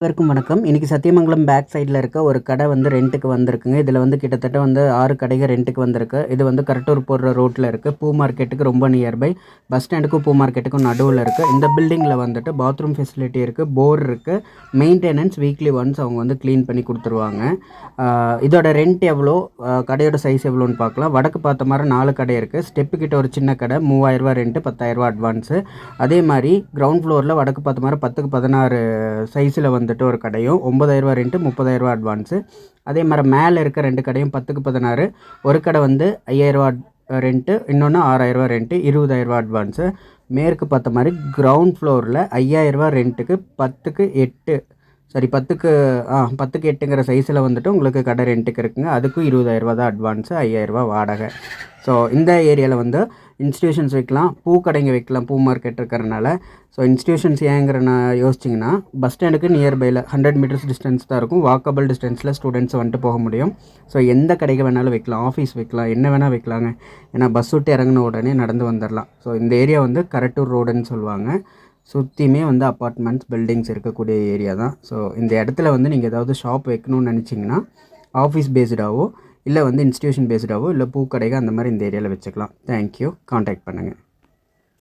அனைவருக்கும் வணக்கம். இன்றைக்கி சத்தியமங்கலம் பேக் சைடில் இருக்க ஒரு கடை வந்து ரெண்ட்டுக்கு வந்திருக்குங்க. இதில் வந்து கிட்டத்தட்ட வந்து ஆறு கடைகள் ரெண்ட்டுக்கு வந்திருக்கு. இது வந்து கரட்டூர் போடுற ரோட்டில் இருக்குது பூ மார்க்கெட்டுக்கு ரொம்ப நியர்பை பஸ் ஸ்டாண்டுக்கும் பூ மார்க்கெட்டுக்கும் நடுவில் இருக்குது இந்த பில்டிங்கில் வந்துட்டு பாத்ரூம் ஃபெசிலிட்டி இருக்குது போர் இருக்குது மெயின்டெனன்ஸ் வீக்லி ஒன்ஸ் அவங்க வந்து க்ளீன் பண்ணி கொடுத்துருவாங்க. இதோட ரெண்ட் எவ்வளோ? கடையோட சைஸ் எவ்வளோன்னு பார்க்கலாம். வடக்கு பார்த்த மாதிரி நாலு கடை இருக்குது ஸ்டெப்பு கிட்ட ஒரு சின்ன கடை. மூவாயிரரூவா ரெண்ட்டு பத்தாயிரரூவா அட்வான்ஸு அதே மாதிரி கிரவுண்ட் ஃப்ளோரில் வடக்கு பார்த்த மாதிரி பத்துக்கு பதினாறு சைஸில் வந்து வந்துட்டு ஒரு கடையும் ஒம்பதாயிரரூவா ரெண்ட்டு முப்பதாயிரரூவா அட்வான்ஸு அதே மாதிரி மேலே இருக்க ரெண்டு கடையும் பத்துக்கு பதினாறு. ஒரு கடை வந்து ஐயாயிரரூவா ரெண்ட்டு இன்னொன்று ஆறாயிரரூவா ரெண்ட்டு இருபதாயிரரூவா அட்வான்ஸு மேற்கு பார்த்த மாதிரி கிரவுண்ட் ஃப்ளோரில் ஐயாயிரரூவா ரெண்ட்டுக்கு பத்துக்கு எட்டு சாரி பத்துக்கு ஆ பத்துக்கு எட்டுங்கிற சைஸில் வந்துட்டு உங்களுக்கு கடை ரெண்ட்டுக்கு இருக்குங்க. அதுக்கும் இருபதாயிரரூவா தான் அட்வான்ஸு ஐயாயிரரூவா வாடகை. ஸோ இந்த ஏரியாவில் வந்து இன்ஸ்டியூஷன்ஸ் வைக்கலாம் பூ கடைங்க வைக்கலாம் பூ மார்க்கெட் இருக்கிறனால. ஸோ இன்ஸ்டியூஷன்ஸ் ஏங்கிற நான் யோசிச்சிங்கன்னா பஸ் ஸ்டாண்டுக்கு நியர்பையில் ஹண்ட்ரட் மீட்டர்ஸ் டிஸ்டன்ஸ் தான் இருக்கும். வாக்கபிள் டிஸ்டன்ஸில் ஸ்டூடெண்ட்ஸ் வந்துட்டு போக முடியும். ஸோ எந்த கடைக்கு வேணாலும் வைக்கலாம் ஆஃபீஸ் வைக்கலாம் என்ன வேணால் வைக்கலாங்க. ஏன்னா பஸ் விட்டு இறங்கின உடனே நடந்து வந்துடலாம் ஸோ இந்த ஏரியா வந்து கரட்டூர் ரோடுன்னு சொல்லுவாங்க. சுற்றியுமே வந்து அப்பார்ட்மெண்ட்ஸ் பில்டிங்ஸ் இருக்கக்கூடிய ஏரியா தான். ஸோ இந்த இடத்துல வந்து நீங்கள் ஏதாவது ஷாப் வைக்கணும்னு நினச்சிங்கன்னா ஆஃபீஸ் பேஸ்டாவோ இல்லை வந்து இன்ஸ்டியூஷன் பேஸ்டாவோ இல்லை பூக்கடைகள் அந்த மாதிரி இந்த ஏரியாவில் வச்சுக்கலாம். தேங்க்யூ காண்டாக்ட் பண்ணுங்கள்